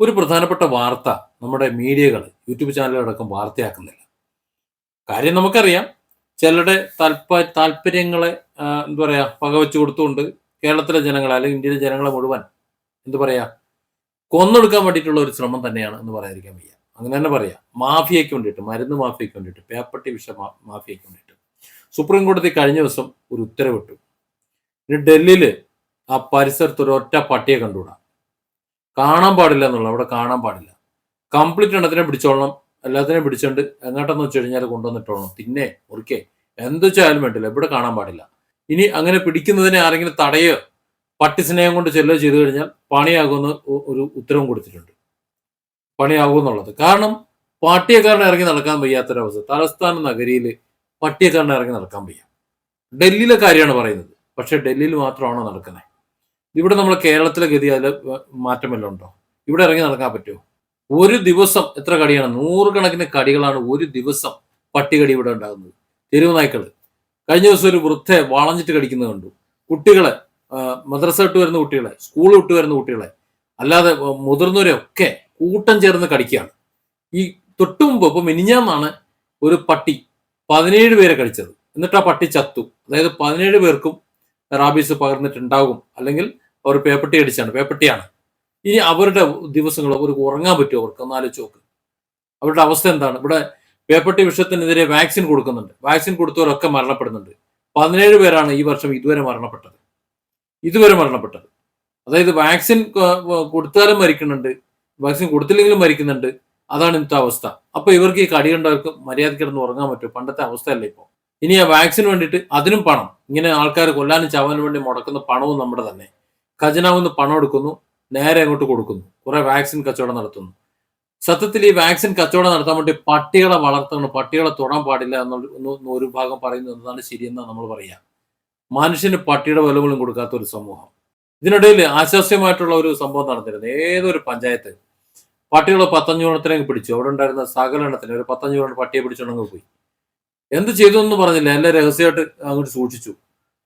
ഒരു പ്രധാനപ്പെട്ട വാർത്ത നമ്മുടെ മീഡിയകൾ യൂട്യൂബ് ചാനലുകളടക്കം വാർത്തയാക്കുന്നില്ല. കാര്യം നമുക്കറിയാം ചിലരുടെ താല്പ താല്പര്യങ്ങളെ എന്താ പറയുക പകവച്ചു കൊടുത്തുകൊണ്ട് കേരളത്തിലെ ജനങ്ങളെ അല്ലെങ്കിൽ ഇന്ത്യയിലെ ജനങ്ങളെ മുഴുവൻ എന്താ പറയുക കൊന്നൊടുക്കാൻ വേണ്ടിയിട്ടുള്ള ഒരു ശ്രമം തന്നെയാണ് എന്ന് പറയാതിരിക്കാൻ വയ്യ. അങ്ങനെ തന്നെ പറയാം. മാഫിയയ്ക്ക് വേണ്ടിയിട്ട് മരുന്ന് മാഫിയയ്ക്ക് വേണ്ടിയിട്ട് പേപ്പട്ടി വിഷ മാഫിയയ്ക്ക് വേണ്ടിയിട്ട് സുപ്രീം കോടതി കഴിഞ്ഞ ദിവസം ഒരു ഉത്തരവിട്ടു. ഇനി ഡൽഹിയിൽ ആ പരിസരത്ത് ഒരു ഒറ്റ പട്ടിയെ കണ്ടുകൂടാ? കാണാൻ പാടില്ല എന്നുള്ള അവിടെ കാണാൻ പാടില്ല. കംപ്ലീറ്റ് എണ്ണത്തിനെ പിടിച്ചോളണം. എല്ലാത്തിനെയും പിടിച്ചോണ്ട് എങ്ങോട്ടെന്ന് വെച്ച് കഴിഞ്ഞാൽ കൊണ്ടുവന്നിട്ടോളണം. തിന്നെ മുറിക്കേ എന്ത് വെച്ചാലും വേണ്ടില്ല. ഇവിടെ കാണാൻ പാടില്ല. ഇനി അങ്ങനെ പിടിക്കുന്നതിനെ ആരെങ്കിലും തടയോ പട്ടി സ്നേഹം കൊണ്ട് ചെല്ലുകയോ ചെയ്തു കഴിഞ്ഞാൽ പണിയാകുമെന്ന് ഒരു ഉത്തരവും കൊടുത്തിട്ടുണ്ട്. പണിയാകുമെന്നുള്ളത് കാരണം പാട്ടിയക്കാരനെ ഇറങ്ങി നടക്കാൻ വയ്യാത്തൊരവസ്ഥ. തലസ്ഥാന നഗരിയിൽ പട്ടിയക്കാരനെ ഇറങ്ങി നടക്കാൻ വയ്യ. ഡൽഹിയിലെ കാര്യമാണ് പറയുന്നത്. പക്ഷെ ഡൽഹിയിൽ മാത്രമാണോ നടക്കുന്നത്? ഇവിടെ നമ്മൾ കേരളത്തിലെ ഗതി അതിൽ മാറ്റം വല്ലതും ഉണ്ടോ? ഇവിടെ ഇറങ്ങി നടക്കാൻ പറ്റുമോ ഒരു ദിവസം എത്ര കടിയാണ്? നൂറുകണക്കിന് കടികളാണ് ഒരു ദിവസം പട്ടികടി ഇവിടെ ഉണ്ടാകുന്നത്. തെരുവ് നായ്ക്കൾ കഴിഞ്ഞ ദിവസം ഒരു വൃദ്ധയെ വളഞ്ഞിട്ട് കടിക്കുന്നത് കണ്ടു. കുട്ടികളെ മദ്രസ ഇട്ട് വരുന്ന കുട്ടികളെ സ്കൂൾ ഇട്ട് വരുന്ന കുട്ടികളെ അല്ലാതെ മുതിർന്നവരെ ഒക്കെ കൂട്ടം ചേർന്ന് കടിക്കുകയാണ്. ഈ തൊട്ടു മുമ്പ് ഇപ്പൊ മിനിഞ്ഞാന്നാണ് ഒരു പട്ടി പതിനേഴ് പേരെ കടിച്ചത്. എന്നിട്ട് ആ പട്ടി ചത്തു. അതായത് പതിനേഴ് പേർക്കും റാബീസ് പകർന്നിട്ടുണ്ടാകും. അല്ലെങ്കിൽ അവർ പേപ്പട്ടി അടിച്ചാണ് പേപ്പട്ടിയാണ്. ഇനി അവരുടെ ദിവസങ്ങൾ അവർക്ക് ഉറങ്ങാൻ പറ്റുമോ അവർക്ക്? ഒന്ന് ചോക്ക് അവരുടെ അവസ്ഥ എന്താണ്? ഇവിടെ പേപ്പട്ടി വിഷയത്തിനെതിരെ വാക്സിൻ കൊടുക്കുന്നുണ്ട്. വാക്സിൻ കൊടുത്തവരൊക്കെ മരണപ്പെടുന്നുണ്ട്. പതിനേഴ് പേരാണ് ഈ വർഷം ഇതുവരെ മരണപ്പെട്ടത്. ഇതുവരെ മരണപ്പെട്ടത്. അതായത് വാക്സിൻ കൊടുത്താലും മരിക്കുന്നുണ്ട്. വാക്സിൻ കൊടുത്തില്ലെങ്കിലും മരിക്കുന്നുണ്ട്. അതാണ് ഇന്നത്തെ അവസ്ഥ. അപ്പൊ ഇവർക്ക് ഈ കടി കണ്ടവർക്ക് മര്യാദയ്ക്ക് കിടന്ന് ഉറങ്ങാൻ പറ്റും പണ്ടത്തെ അവസ്ഥയല്ല ഇപ്പോൾ ഇനി ആ വാക്സിന് വേണ്ടിയിട്ട് അതിനും പണം. ഇങ്ങനെ ആൾക്കാർ കൊല്ലാനും ചാവാനും വേണ്ടി മുടക്കുന്ന പണവും നമ്മുടെ തന്നെ. ഖജനാവുന്ന് പണം എടുക്കുന്നു നേരെ അങ്ങോട്ട് കൊടുക്കുന്നു. കുറെ വാക്സിൻ കച്ചവടം നടത്തുന്നു. സത്യത്തിൽ ഈ വാക്സിൻ കച്ചവടം നടത്താൻ വേണ്ടി പട്ടികളെ വളർത്തണം പട്ടികളെ തൊടാൻ പാടില്ല എന്നുള്ള ഒരു ഭാഗം പറയുന്നത് എന്നതാണ് ശരിയെന്നാണ് നമ്മൾ പറയുക മനുഷ്യന് പട്ടിയുടെ വിലകളും കൊടുക്കാത്ത ഒരു സമൂഹം. ഇതിനിടയിൽ ആശ്വാസ്യമായിട്ടുള്ള ഒരു സംഭവം നടന്നിരുന്നു. ഏതൊരു പഞ്ചായത്ത് പട്ടികളെ പത്തഞ്ഞൂണത്തിനങ്ങ് പിടിച്ചു. അവിടെ ഉണ്ടായിരുന്ന സകല എണ്ണത്തിന് ഒരു പത്തഞ്ഞൂറ് പട്ടിയെ പിടിച്ചുണ്ടെങ്കിൽ പോയി. എന്ത് ചെയ്തു എന്ന് പറഞ്ഞില്ല. എല്ലാം രഹസ്യമായിട്ട് അങ്ങോട്ട് സൂക്ഷിച്ചു.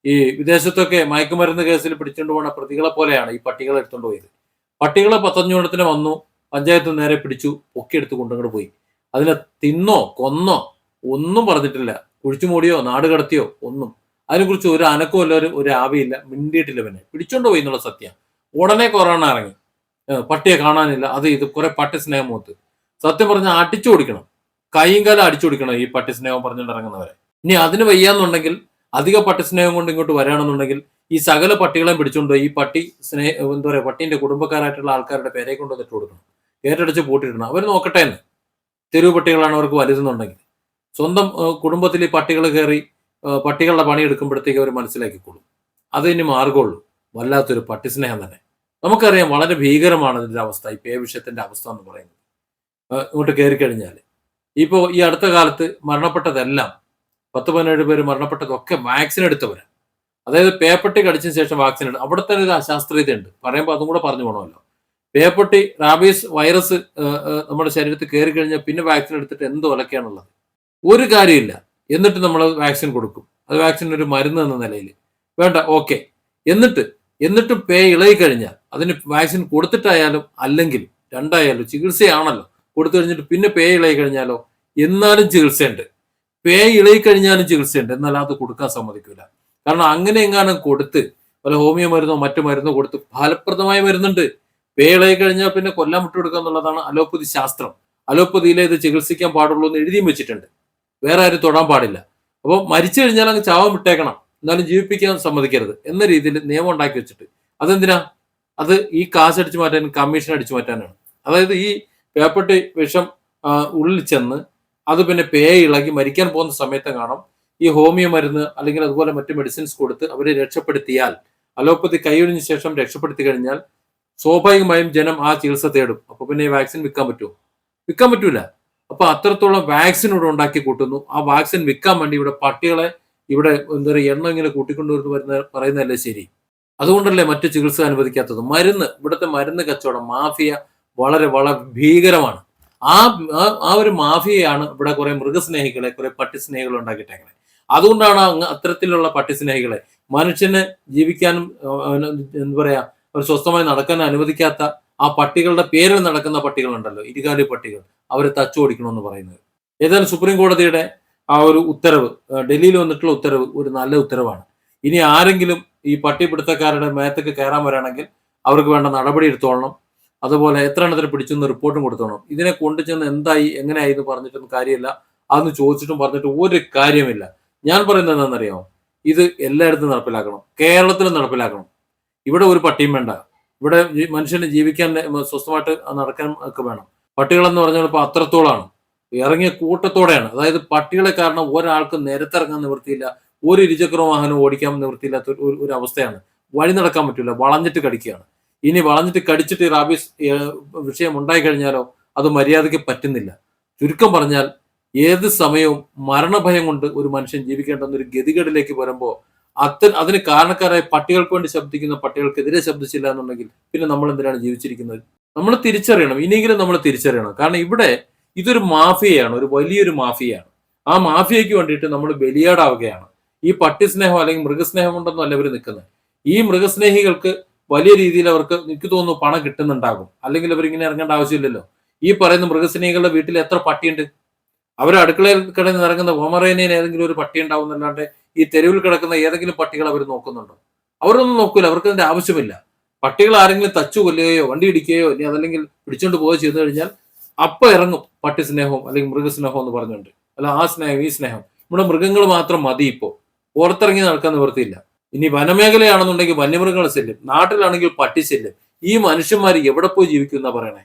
ഈ വിദേശത്തൊക്കെ മയക്കുമരുന്ന് കേസിൽ പിടിച്ചുകൊണ്ട് പോകുന്ന പ്രതികളെ പോലെയാണ് ഈ പട്ടികളെ എടുത്തുകൊണ്ട് പോയത്. പട്ടികളെ പത്തഞ്ഞൂണത്തിന് വന്നു പഞ്ചായത്ത് നേരെ പിടിച്ചു പൊക്കിയെടുത്ത് കൊണ്ടങ്ങോട്ട് പോയി. അതിനെ തിന്നോ കൊന്നോ ഒന്നും പറഞ്ഞിട്ടില്ല. കുഴിച്ചു മൂടിയോ നാട് കടത്തിയോ ഒന്നും. അതിനെക്കുറിച്ച് ഒരു അനക്കവും ഇല്ല ഒരു ആവിയില്ല മിണ്ടിയിട്ടില്ല പിന്നെ പിടിച്ചോണ്ട് പോയി എന്നുള്ള സത്യം. ഉടനെ കൊറോണ ഇറങ്ങി. പട്ടിയെ കാണാനില്ല. അത് ഇത് കുറെ പട്ടി സ്നേഹം മൂത്ത് സത്യം പറഞ്ഞാൽ അടിച്ചു കൊടുക്കണം. കൈയും കാലം അടിച്ചു കൊടുക്കണം ഈ പട്ടി സ്നേഹം പറഞ്ഞുകൊണ്ട് ഇറങ്ങുന്നവരെ. ഇനി അതിന് വയ്യാന്നുണ്ടെങ്കിൽ അധിക പട്ടി സ്നേഹം കൊണ്ട് ഇങ്ങോട്ട് വരികയാണെന്നുണ്ടെങ്കിൽ ഈ സകല പട്ടികളെയും പിടിച്ചുകൊണ്ട് ഈ പട്ടി സ്നേഹ എന്താ പറയുക പട്ടീന്റെ കുടുംബക്കാരായിട്ടുള്ള ആൾക്കാരുടെ പേരെ കൊണ്ടുവന്നിട്ട് കൊടുക്കണം. ഏറ്റടച്ച് പൂട്ടിയിടണം. അവർ നോക്കട്ടെ എന്ന്. തെരുവ് പട്ടികളാണ് അവർക്ക് വലുതെന്നുണ്ടെങ്കിൽ. സ്വന്തം കുടുംബത്തിൽ ഈ പട്ടികൾ കയറി പട്ടികളുടെ പണി എടുക്കുമ്പോഴത്തേക്ക് അവർ മനസ്സിലാക്കിക്കോളും. അത് ഇനി മാർഗമുള്ളൂ വല്ലാത്തൊരു പട്ടി സ്നേഹം തന്നെ. നമുക്കറിയാം വളരെ ഭീകരമാണ് ഇതിന്റെ അവസ്ഥ ഈ പേ വിഷയത്തിന്റെ അവസ്ഥ എന്ന് പറയുന്നത്. ഇങ്ങോട്ട് കയറി കഴിഞ്ഞാൽ ഇപ്പോൾ ഈ അടുത്ത കാലത്ത് മരണപ്പെട്ടതെല്ലാം പത്ത് പതിനേഴ് പേര് മരണപ്പെട്ടതൊക്കെ വാക്സിൻ എടുത്തവരാണ് അതായത് പേപ്പട്ടി കടിച്ചതിന് ശേഷം വാക്സിൻ എടുത്തു. അവിടെ തന്നെ ഒരു അശാസ്ത്രീയതയുണ്ട്. പറയുമ്പോൾ അതും കൂടെ പറഞ്ഞു പോകണമല്ലോ പേപ്പട്ടി റാബീസ് വൈറസ് നമ്മുടെ ശരീരത്തിൽ കയറി കഴിഞ്ഞാൽ പിന്നെ വാക്സിൻ എടുത്തിട്ട് എന്ത് ഒലക്കാണുള്ളത് ഒരു കാര്യമില്ല. എന്നിട്ട് നമ്മൾ വാക്സിൻ കൊടുക്കും. അത് വാക്സിൻ ഒരു മരുന്ന് എന്ന നിലയിൽ വേണ്ട ഓക്കെ. എന്നിട്ട് എന്നിട്ടും പേ ഇളകി കഴിഞ്ഞാൽ അതിന് വാക്സിൻ കൊടുത്തിട്ടായാലും അല്ലെങ്കിൽ രണ്ടായാലും ചികിത്സയാണല്ലോ. കൊടുത്തു കഴിഞ്ഞിട്ട് പിന്നെ പേ ഇളകി കഴിഞ്ഞാലോ? എന്നാലും ചികിത്സയുണ്ട്. പേ ഇളകി കഴിഞ്ഞാലും ചികിത്സയുണ്ട്. എന്നാൽ അത് കൊടുക്കാൻ സമ്മതിക്കില്ല കാരണം അങ്ങനെ എങ്ങാനും കൊടുത്ത് വല്ല ഹോമിയോ മരുന്നോ മറ്റു മരുന്നോ കൊടുത്ത് ഫലപ്രദമായ മരുന്നുണ്ട്. പേ ഇളകി കഴിഞ്ഞാൽ പിന്നെ കൊല്ലാൻ വിട്ടുകൊടുക്കുക എന്നുള്ളതാണ് അലോപ്പതി ശാസ്ത്രം. അലോപ്പതിയിലെ ഇത് ചികിത്സിക്കാൻ പാടുള്ളൂ എന്ന് എഴുതിയും വെച്ചിട്ടുണ്ട്. വേറെ ആരും തൊടാൻ പാടില്ല. അപ്പോൾ മരിച്ചു കഴിഞ്ഞാൽ അങ്ങ് ചാവം വിട്ടേക്കണം എന്നാലും ജീവിപ്പിക്കാൻ സമ്മതിക്കരുത് എന്ന രീതിയിൽ നിയമം ഉണ്ടാക്കി വെച്ചിട്ട്. അതെന്തിനാ? അത് ഈ കാശ് അടിച്ചു മാറ്റാൻ കമ്മീഷൻ അടിച്ചു മാറ്റാനാണ്. അതായത് ഈ പേപ്പട്ടി വിഷം ഉള്ളിൽ ചെന്ന് അത് പിന്നെ പേ ഇളകി മരിക്കാൻ പോകുന്ന സമയത്ത് കാണാം. ഈ ഹോമിയോ മരുന്ന് അല്ലെങ്കിൽ അതുപോലെ മറ്റു മെഡിസിൻസ് കൊടുത്ത് അവരെ രക്ഷപ്പെടുത്തിയാൽ അലോപ്പതി കൈയൊഴിഞ്ഞ ശേഷം രക്ഷപ്പെടുത്തി കഴിഞ്ഞാൽ സ്വാഭാവികമായും ജനം ആ ചികിത്സ തേടും. അപ്പൊ പിന്നെ ഈ വാക്സിൻ വിൽക്കാൻ പറ്റുമോ? വിൽക്കാൻ പറ്റൂല. അപ്പൊ അത്രത്തോളം വാക്സിൻ ഇവിടെ ഉണ്ടാക്കി കൂട്ടുന്നു. ആ വാക്സിൻ വിൽക്കാൻ വേണ്ടി ഇവിടെ പട്ടികളെ ഇവിടെ എന്താ പറയുക എണ്ണം ഇങ്ങനെ കൂട്ടിക്കൊണ്ടുവരുന്ന വരുന്ന പറയുന്നതല്ലേ ശരി? അതുകൊണ്ടല്ലേ മറ്റു ചികിത്സ അനുവദിക്കാത്തത്? മരുന്ന് ഇവിടുത്തെ മരുന്ന് കച്ചവടം മാഫിയ വളരെ വളരെ ഭീകരമാണ്. ആ ആ- ഒരു മാഫിയയാണ് ഇവിടെ കുറെ മൃഗസ്നേഹികളെ കുറെ പട്ടിസ്നേഹികളെ ഉണ്ടാക്കിയിട്ടേക്കണേ. അതുകൊണ്ടാണ് അത്തരത്തിലുള്ള പട്ടിസ്നേഹികളെ മനുഷ്യന് ജീവിക്കാനും എന്താ പറയാ ഒരു സ്വസ്ഥമായി നടക്കാൻ അനുവദിക്കാത്ത ആ പട്ടികളുടെ പേരിൽ നടക്കുന്ന പട്ടികളുണ്ടല്ലോ ഇരുകാലി പട്ടികൾ അവരെ തച്ചു ഓടിക്കണമെന്ന് പറയുന്നത്. ഏതായാലും സുപ്രീം കോടതിയുടെ ആ ഒരു ഉത്തരവ് ഡൽഹിയിൽ വന്നിട്ടുള്ള ഉത്തരവ് ഒരു നല്ല ഉത്തരവാണ്. ഇനി ആരെങ്കിലും ഈ പട്ടിപിടുത്തക്കാരുടെ മേത്തേക്ക് കയറാൻ വരാണെങ്കിൽ അവർക്ക് വേണ്ട നടപടി എടുത്തോളണം. അതുപോലെ എത്ര എണ്ണത്തിന് പിടിച്ചെന്ന് റിപ്പോർട്ടും കൊടുത്തോണം. ഇതിനെ കൊണ്ടുചെന്ന് എന്തായി എങ്ങനെയായി എന്ന് പറഞ്ഞിട്ടൊന്നും കാര്യമില്ല. അതൊന്ന് ചോദിച്ചിട്ടും പറഞ്ഞിട്ട് ഒരു കാര്യമില്ല. ഞാൻ പറയുന്നത് എന്താണെന്നറിയാമോ ഇത് എല്ലായിടത്തും നടപ്പിലാക്കണം. കേരളത്തിലും നടപ്പിലാക്കണം. ഇവിടെ ഒരു പട്ടിയും വേണ്ട. ഇവിടെ മനുഷ്യന് ജീവിക്കാൻ സ്വസ്ഥമായിട്ട് നടക്കാൻ ഒക്കെ വേണം. പട്ടികളെന്ന് പറഞ്ഞാൽ ഇപ്പോൾ അത്രത്തോളാണ്. ഇറങ്ങിയ കൂട്ടത്തോടെയാണ്. അതായത് പട്ടികളെ കാരണം ഒരാൾക്ക് നിരത്തിറങ്ങാൻ നിവൃത്തിയില്ല ഒരു ഇരുചക്ര വാഹനം ഓടിക്കാൻ നിവൃത്തിയില്ലാത്ത ഒരു അവസ്ഥയാണ്. വഴി നടക്കാൻ പറ്റില്ല വളഞ്ഞിട്ട് കടിക്കുകയാണ്. ഇനി വളഞ്ഞിട്ട് കടിച്ചിട്ട് റാബീസ് വിഷയം ഉണ്ടായി കഴിഞ്ഞാലോ അത് മര്യാദയ്ക്ക് പറ്റുന്നില്ല. ചുരുക്കം പറഞ്ഞാൽ ഏത് സമയവും മരണഭയം കൊണ്ട് ഒരു മനുഷ്യൻ ജീവിക്കേണ്ടെന്ന ഒരു ഗതികേടിലേക്ക് വരുമ്പോൾ അത്ത അതിന് കാരണക്കാരായ പട്ടികൾക്ക് വേണ്ടി ശബ്ദിക്കുന്ന പട്ടികൾക്കെതിരെ ശബ്ദിച്ചില്ല എന്നുണ്ടെങ്കിൽ പിന്നെ നമ്മൾ എന്തിനാണ് ജീവിച്ചിരിക്കുന്നത്? നമ്മൾ തിരിച്ചറിയണം. ഇനിയെങ്കിലും നമ്മൾ തിരിച്ചറിയണം. കാരണം ഇവിടെ ഇതൊരു മാഫിയയാണ്. ഒരു വലിയൊരു മാഫിയയാണ്. ആ മാഫിയയ്ക്ക് വേണ്ടിയിട്ട് നമ്മൾ ബലിയാടാവുകയാണ്. ഈ പട്ടി സ്നേഹം അല്ലെങ്കിൽ മൃഗസ്നേഹം കൊണ്ടൊന്നും അല്ല ഇവർ നിൽക്കുന്നത്. ഈ മൃഗസ്നേഹികൾക്ക് വലിയ രീതിയിൽ അവർക്ക് എനിക്ക് തോന്നുന്നു പണം കിട്ടുന്നുണ്ടാകും. അല്ലെങ്കിൽ അവരിങ്ങനെ ഇറങ്ങേണ്ട ആവശ്യമില്ലല്ലോ. ഈ പറയുന്ന മൃഗസ്നേഹികളുടെ വീട്ടിൽ എത്ര പട്ടിയുണ്ട്? അവർ അടുക്കളയിൽ കിടന്ന് ഇറങ്ങുന്ന ഹോമറേനയിൽ ഏതെങ്കിലും ഒരു പട്ടി ഉണ്ടാവുന്നല്ലാണ്ട് ഈ തെരുവിൽ കിടക്കുന്ന ഏതെങ്കിലും പട്ടികൾ അവർ നോക്കുന്നുണ്ടോ? അവരൊന്നും നോക്കൂല. അവർക്ക് അതിന്റെ ആവശ്യമില്ല. പട്ടികൾ ആരെങ്കിലും തച്ചു കൊല്ലുകയോ വണ്ടി ഇടിക്കുകയോ ഇനി അതല്ലെങ്കിൽ പിടിച്ചോണ്ട് പോവുകയോ ചെയ്തു കഴിഞ്ഞാൽ അപ്പൊ ഇറങ്ങും പട്ടി സ്നേഹവും അല്ലെങ്കിൽ മൃഗസ്നേഹവും എന്ന് പറഞ്ഞുകൊണ്ട്. അല്ല ആ സ്നേഹം ഈ സ്നേഹം. നമ്മുടെ മൃഗങ്ങൾ മാത്രം മതി ഇപ്പോ. പുറത്തിറങ്ങി നടക്കാൻ നിവൃത്തിയില്ല. ഇനി വനമേഖലയാണെന്നുണ്ടെങ്കിൽ വന്യമൃഗങ്ങൾ ശല്യം നാട്ടിലാണെങ്കിൽ പട്ടി ശല്യം ഈ മനുഷ്യന്മാർ എവിടെ പോയി ജീവിക്കുന്ന പറയണേ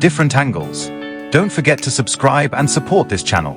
different angles. Don't forget to subscribe and support this channel.